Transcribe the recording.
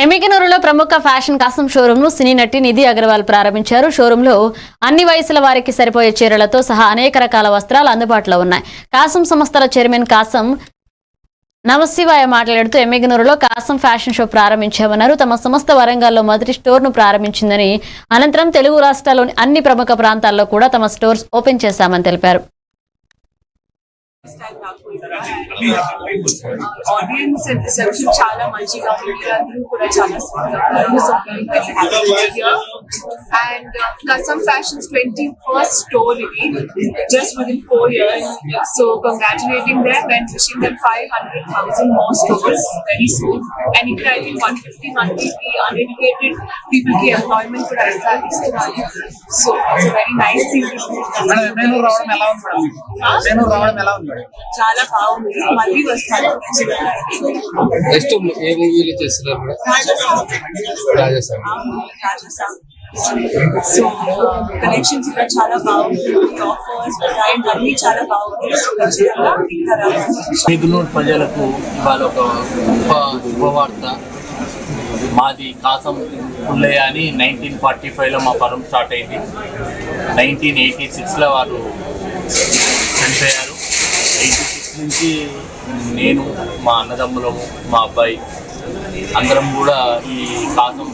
ఎమ్మికనూరులో ప్రముఖ ఫ్యాషన్ కాసం షోరూమ్ను సినీ నటి నిధి అగర్వాల్ ప్రారంభించారు. షోరూమ్లో అన్ని వయసుల వారికి సరిపోయే చీరలతో సహా అనేక రకాల వస్త్రాలు అందుబాటులో ఉన్నాయి. కాసం సంస్థల చైర్మన్ కాసం నమశివాయ మాట్లాడుతూ ఎమ్మిగనూరులో కాసం ఫ్యాషన్ షో ప్రారంభించామన్నారు. తమ సంస్థ వరంగల్లో మొదటి స్టోర్ను ప్రారంభించిందని అనంతరం తెలుగు రాష్ట్రాల్లోని అన్ని ప్రముఖ ప్రాంతాల్లో కూడా తమ స్టోర్స్ ఓపెన్ చేశామని తెలిపారు. ఆడియన్స్ రిసెప్షన్ చాలా మంచిగా ఉంది అందరూ కూడా చాలా స్వీట్ ఉన్నారు so feeling very happy and Kasam fashions twenty first store ఇది just within four years so congratulating them and wishing them five hundred thousand more stores very soon and ఇక్కడ I think one fifty మందికి uneducated people కి employment కూడా ఇస్తారు ఇస్తున్నారు so it's very nice thing madam Menoor రావడం ఎలా ఉంది madam మీకు? మేనూరు రావడం ఎలా ఉంది మేడం చాలా బాగుంది. మళ్ళీ వస్తాను. నెక్స్ట్ ఏ మూవీలో చేస్తున్నారు సో కలెక్షన్స్ ఇక్కడ చాలా బాగుంటుంది ఆఫర్స్ అన్ని చాలా ప్రజలకు ఇవాళ ఒక గొప్ప శుభవార్త. మాది కాసం పుల్లయ్య అని నైన్టీన్ ఫార్టీ ఫైవ్లో మా పరం స్టార్ట్ అయింది. నైన్టీన్ ఎయిటీ సిక్స్లో వారు చనిపోయారు. సిక్స్ నుంచి నేను మా అన్నదమ్ములము మా అబ్బాయి అందరం కూడా ఈ కాసం